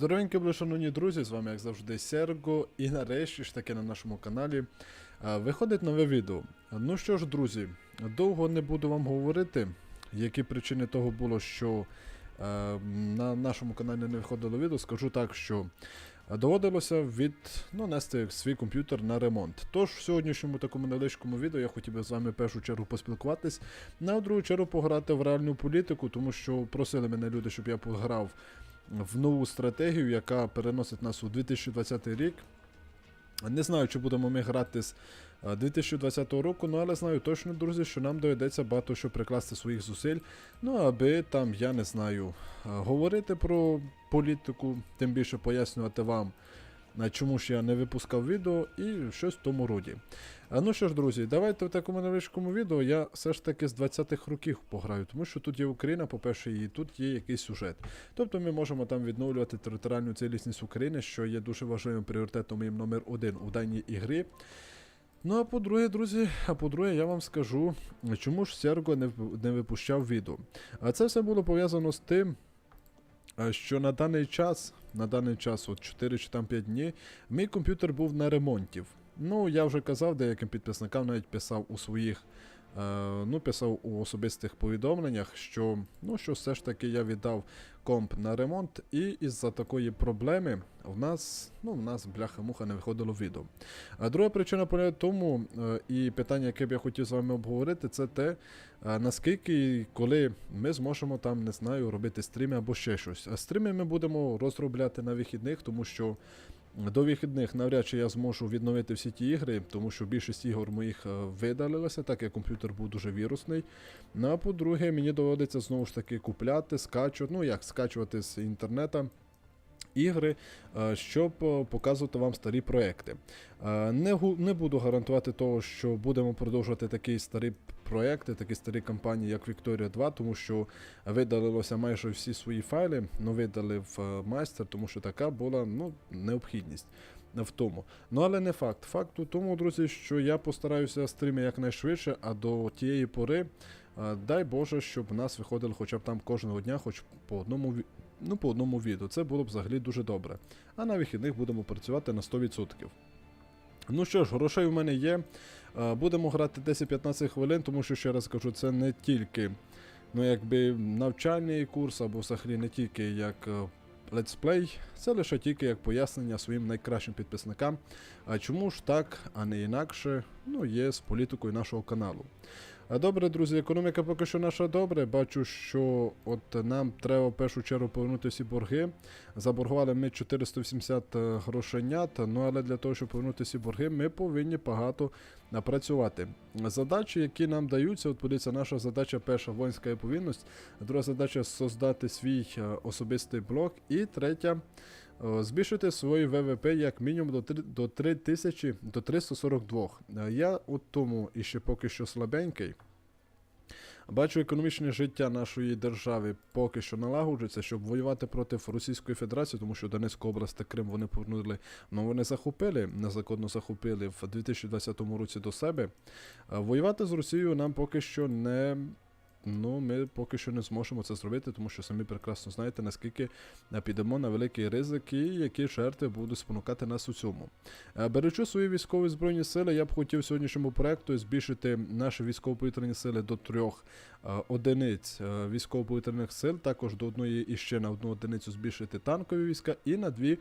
Здоровенькі були, шановні друзі, з вами, як завжди, Серго. І нарешті ж таки на нашому каналі е, виходить нове відео. Ну що ж, друзі, довго не буду вам говорити, які причини того було, що е, на нашому каналі не виходило відео. Скажу так, що доводилося від ну, нести свій комп'ютер на ремонт. Тож в сьогоднішньому такому невеличкому відео я хотів би з вами в першу чергу поспілкуватись, на другу чергу пограти в реальну політику, тому що просили мене люди, щоб я пограв в нову стратегію, яка переносить нас у 2020 рік. Не знаю, чи будемо ми грати з е, 2020 року, ну але знаю точно, друзі, що нам доведеться багато що прикласти своїх зусиль. Ну, аби там, я не знаю, е, говорити про політику, тим більше пояснювати вам, чому ж я не випускав відео і щось в тому роді. Ну що ж, друзі, давайте в такому невеличкому відео я все ж таки з 20-х років пограю, тому що тут є Україна, по-перше, і тут є якийсь сюжет. Тобто ми можемо там відновлювати територіальну цілісність України, що є дуже важливим пріоритетом моїм номер один у даній ігрі. Ну а по-друге, друзі, а по-друге, я вам скажу, чому ж Серго не, не випущав відео. А це все було пов'язано з тим, що на даний час, на даний час, от 4 чи там 5 днів, мій комп'ютер був на ремонті. Ну, я вже казав деяким підписникам, навіть писав у своїх, ну, писав у особистих повідомленнях, що, ну, що все ж таки я віддав комп на ремонт, і із-за такої проблеми в нас, ну, в нас бляха-муха не виходило відео. А друга причина полягає тому, е, і питання, яке б я хотів з вами обговорити, це те, е, наскільки коли ми зможемо там, не знаю, робити стріми або ще щось. А стріми ми будемо розробляти на вихідних, тому що до вихідних навряд чи я зможу відновити всі ті ігри, тому що більшість ігор моїх е, видалилася, так як комп'ютер був дуже вірусний. Ну а по-друге, мені доводиться знову ж таки купляти, скачувати, ну як скачувати з інтернета. Ігри, е, щоб е, показувати вам старі проекти. Е, Не, не буду гарантувати того, що будемо продовжувати такі старі проекти, такі старі кампанії, як Victoria 2, тому що видалилося майже всі свої файли, ну видали в е, майстер, тому що така була ну, необхідність в тому. Ну але не факт. Факт у тому, друзі, що я постараюся стріми якнайшвидше, а до тієї пори, дай Боже, щоб в нас виходило хоча б там кожного дня, хоч по одному ну, по одному відео. Це було б взагалі дуже добре. А на вихідних будемо працювати на 100%. Ну що ж, грошей у мене є. Е, Будемо грати 10-15 хвилин, тому що ще раз кажу, це не тільки ну, якби навчальний курс, або взагалі не тільки як летсплей, це лише тільки як пояснення своїм найкращим підписникам. А чому ж так, а не інакше, ну, є з політикою нашого каналу. А добре, друзі, економіка поки що наша добре. Бачу, що от нам треба в першу чергу повернути всі борги. Заборгували ми 480 грошенят, ну але для того, щоб повернути всі борги, ми повинні багато напрацювати. Задачі, які нам даються, от подивіться, наша задача перша воїнська повинність, друга задача создати свій е, особистий блок, і третя е, збільшити свій ВВП як мінімум до 3, до 3000, до 342. Е, Я у тому і ще поки що слабенький. Бачу, економічне життя нашої держави поки що налагоджується, щоб воювати проти Російської Федерації, тому що Донецьку область та Крим вони повернули, ну вони захопили, незаконно захопили в 2020 році до себе. Воювати з Росією нам поки що не. Ну, ми поки що не зможемо це зробити, тому що самі прекрасно знаєте, наскільки е, підемо на великий ризик і які жертви будуть спонукати нас у цьому. Е, Беручи свої військові збройні сили, я б хотів сьогоднішньому проекту збільшити наші військово-повітряні сили до трьох е, одиниць військово-повітряних сил, також до одної і ще на одну одиницю збільшити танкові війська і на дві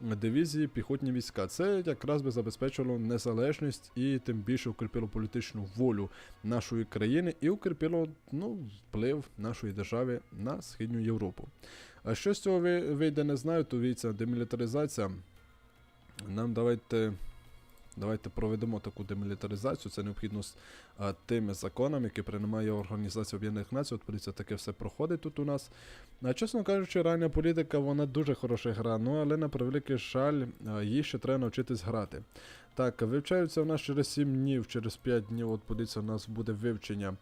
дивізії піхотні війська. Це якраз би забезпечило незалежність і тим більше укріпило політичну волю нашої країни і укріпило ну, вплив нашої держави на Східну Європу. А що з цього ви- вийде, не знаю, то віця демілітаризація. Нам давайте. Давайте проведемо таку демілітаризацію. Це необхідно з а, тими законами, які приймає Організація Об'єднаних Націй. От поліція таке все проходить тут у нас. А чесно кажучи, реальна політика вона дуже хороша гра, ну але на превеликий жаль, а, їй ще треба навчитись грати. Так, вивчаються у нас через 7 днів, через 5 днів, от подивіться, у нас буде вивчення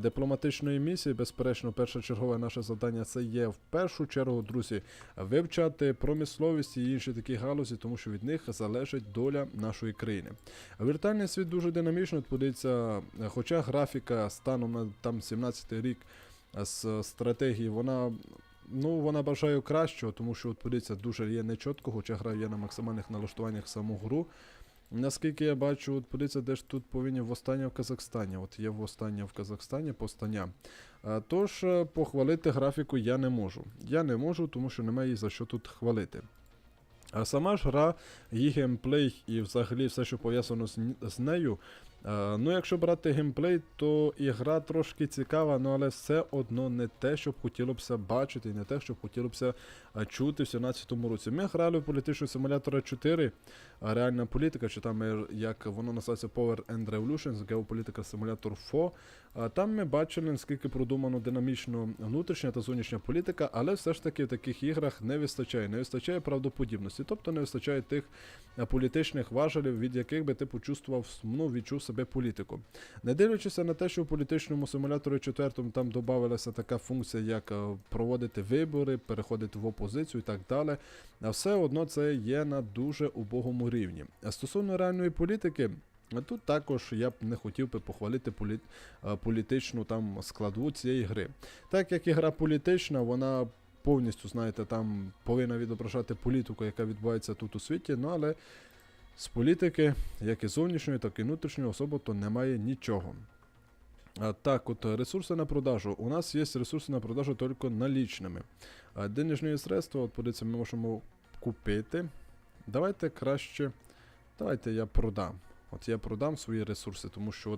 дипломатичної місії. Безперечно, першочергове наше завдання це є в першу чергу, друзі, вивчати промисловість і інші такі галузі, тому що від них залежить доля нашої країни. А Віртуальний світ дуже динамічно, от подивіться, хоча графіка станом на там 17 рік з стратегії, вона Ну, вона бажає кращого, тому що от подивіться, дуже є нечітко, хоча гра є на максимальних налаштуваннях саму гру. Наскільки я бачу, от подивіться, де ж тут повинні востаннє в Казахстані. От є восстання в Казахстані, повстання. Тож е, похвалити графіку я не можу. Я не можу, тому що немає за що тут хвалити. А сама ж гра, її геймплей і взагалі все, що пов'язано з нею. Е, ну, якщо брати геймплей, то і гра трошки цікава, ну але все одно не те, що б хотілося бачити, і не те, що б хотілося е, чути в 17-му році. Ми грали в політичного симулятора 4, а реальна політика, чи там е, як воно називається Power and Revolutions, геополітика симулятор 4. Там ми бачили, наскільки продумано динамічно внутрішня та зовнішня політика, але все ж таки в таких іграх не вистачає. Не вистачає правдоподібності, тобто не вистачає тих політичних важелів, від яких би ти почувствував, ну, відчув себе політиком. Не дивлячись на те, що в політичному симуляторі 4 там додавалася така функція, як е, проводити вибори, переходити в опозицію і так далі. Все одно це є на дуже убогому рівні. А стосовно реальної політики. Тут також я б не хотів би похвалити полі... е, політичну там складову цієї гри. Так як і гра політична, вона повністю, знаєте, там повинна відображати політику, яка відбувається тут у світі, ну але з політики, як і зовнішньої, так і внутрішньої особи, то немає нічого. Так, от е, ресурси на продажу. У нас є ресурси на продажу тільки налічними. Денежні средства, от подивіться, ми можемо купити. Давайте краще. Давайте я продам. От я продам свої ресурси, тому що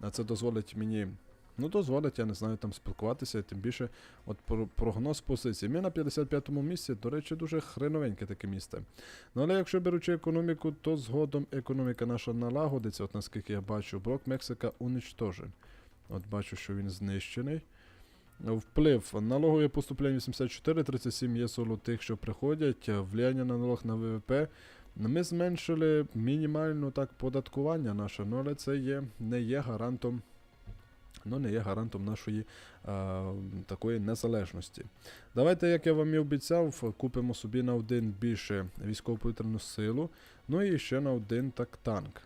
от це дозволить мені. Ну, дозволить, я не знаю, там спілкуватися, тим більше от прогноз позицій. Ми на 55-му місці, до речі, дуже хреновеньке таке місце. Ну, але якщо беручи економіку, то згодом економіка наша налагодиться, от наскільки я бачу, блок Мексика уничтожен. От бачу, що він знищений. Вплив. Налогове поступлення 84, 37 є соло тих, що приходять. Влияння на налог на ВВП. Ми зменшили мінімально так податкування наше, ну але це є, не є гарантом. Ну, не є гарантом нашої а, такої незалежності. Давайте, як я вам і обіцяв, купимо собі на один більше військово-повітряну силу, ну і ще на один так танк.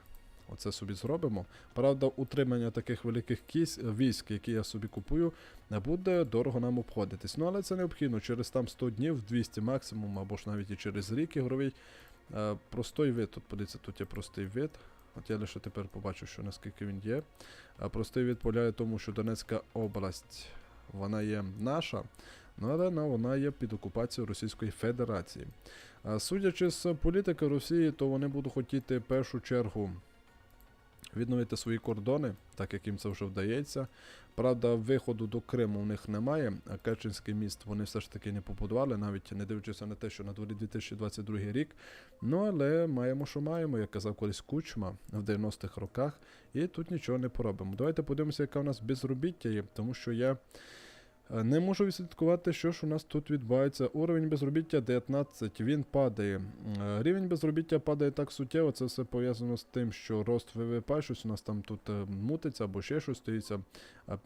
Оце собі зробимо. Правда, утримання таких великих кісь, військ, які я собі купую, не буде дорого нам обходитись. Ну, але це необхідно через там 100 днів, 200 максимум, або ж навіть і через рік ігровий. Е, простой вид, тут подивіться, тут є простий вид. От я лише тепер побачу, що наскільки він є. А простий відповідає тому, що Донецька область, вона є наша, ну але вона- є під окупацією Російської Федерації. А судячи з політики Росії, то вони будуть хотіти в першу чергу відновити свої кордони, так як їм це вже вдається. Правда, виходу до Криму у них немає, а Керченський міст вони все ж таки не побудували, навіть не дивлячись на те, що на дворі 2022 рік. Ну, але маємо, що маємо, як казав колись Кучма в 90-х роках, і тут нічого не поробимо. Давайте подивимося, яка у нас безробіття є, тому що я не можу відслідкувати, що ж у нас тут відбувається. Уровень безробіття 19, він падає. Е, Рівень безробіття падає так суттєво, це все пов'язано з тим, що рост ВВП, щось у нас там тут е, мутиться або ще щось стоїться.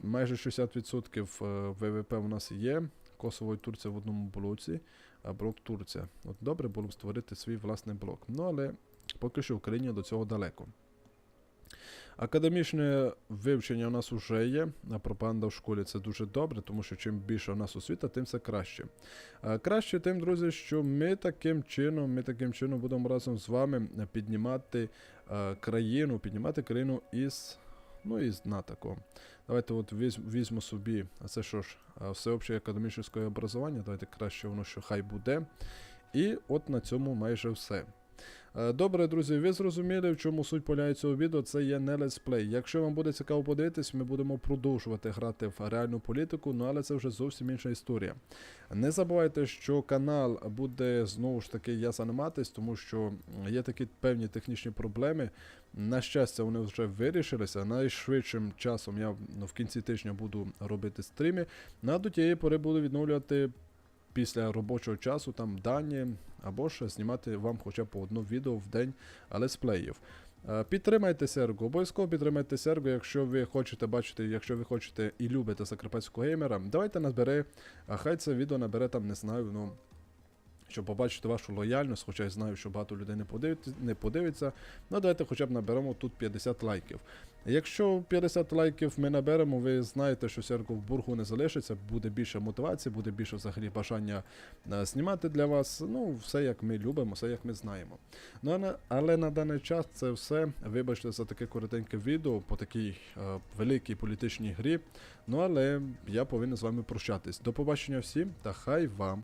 Майже 60% е, ВВП у нас є. Косово і Турція в одному блоці, а блок Турція. От добре було б створити свій власний блок. Ну але поки що Україні до цього далеко. Академічне вивчення у нас вже є, пропаганда в школі це дуже добре, тому що чим більше у нас освіта, тим це краще. Краще тим, друзі, що ми таким чином, ми таким чином будемо разом з вами піднімати країну, піднімати країну із, ну, із дна такого. Давайте от візь, візьму собі, а це що ж, всеобще академічне образування, давайте краще воно що хай буде. І от на цьому майже все. Е, Добре, друзі, ви зрозуміли, в чому суть поляє цього відео. Це є не летсплей. Якщо вам буде цікаво подивитись, ми будемо продовжувати грати в реальну політику, ну але це вже зовсім інша історія. Не забувайте, що канал буде знову ж таки я займатись, тому що є такі певні технічні проблеми. На щастя, вони вже вирішилися. Найшвидшим часом я ну, в кінці тижня буду робити стріми. Ну, а до тієї пори буду відновлювати після робочого часу там дані, або ж знімати вам хоча б по одне відео в день летсплеїв. Е, Підтримайте Серго, обов'язково підтримайте Серго, якщо ви хочете бачити, якщо ви хочете і любите закарпатського геймера, давайте набере, а хай це відео набере там, не знаю, ну щоб побачити вашу лояльність, хоча я знаю, що багато людей не подивиться, не подивиться. Ну, давайте хоча б наберемо тут 50 лайків. Якщо 50 лайків ми наберемо, ви знаєте, що Серго в бургу не залишиться, буде більше мотивації, буде більше взагалі бажання е, знімати для вас. Ну, все як ми любимо, все як ми знаємо. Ну, а але на даний час це все. Вибачте за таке коротеньке відео по такій е, великій політичній грі. Ну але я повинен з вами прощатись. До побачення всім та хай вам